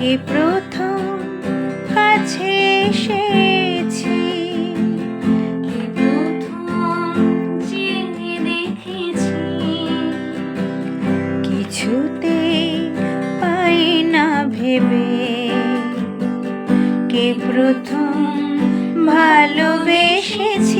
কে প্রথম কাছে এসেছি? কিছুতে পাই না ভেবে। কে প্রথম ভালোবেসেছি?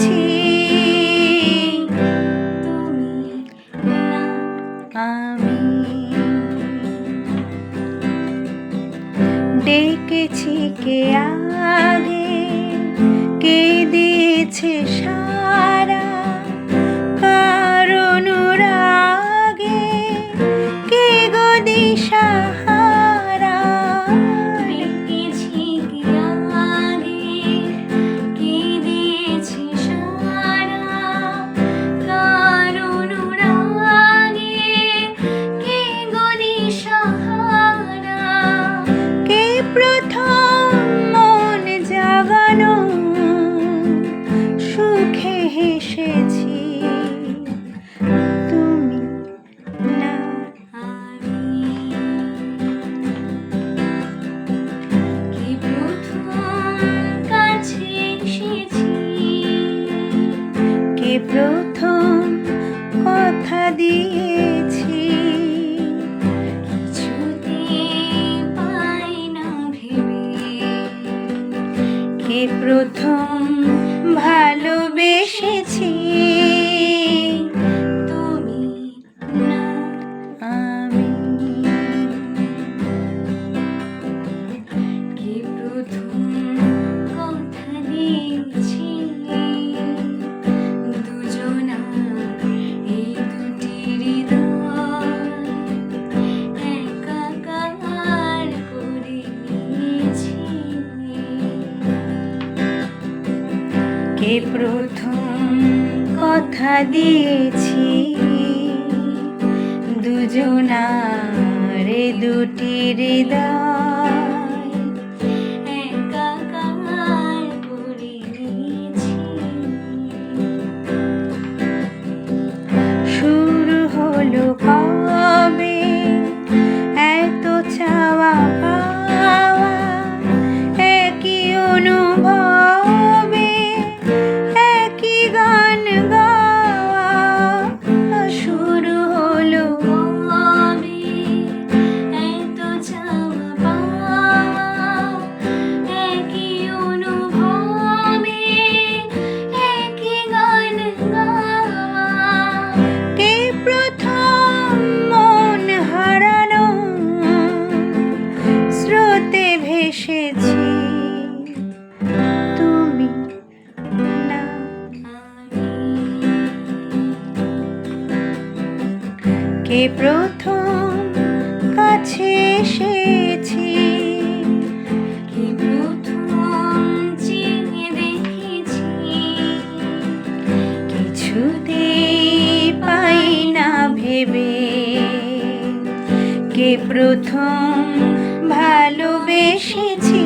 ডেকেছি কে আগে কে দিয়েছে সারা প্রথম কে প্রথম ভালোবেসেছি। কে প্রথম কথা দিয়েছি। দুজনারে দুটি হৃদয় কে প্রথম কাছে এসেছি। পাই না ভেবে। কে প্রথম ভালোবেসেছি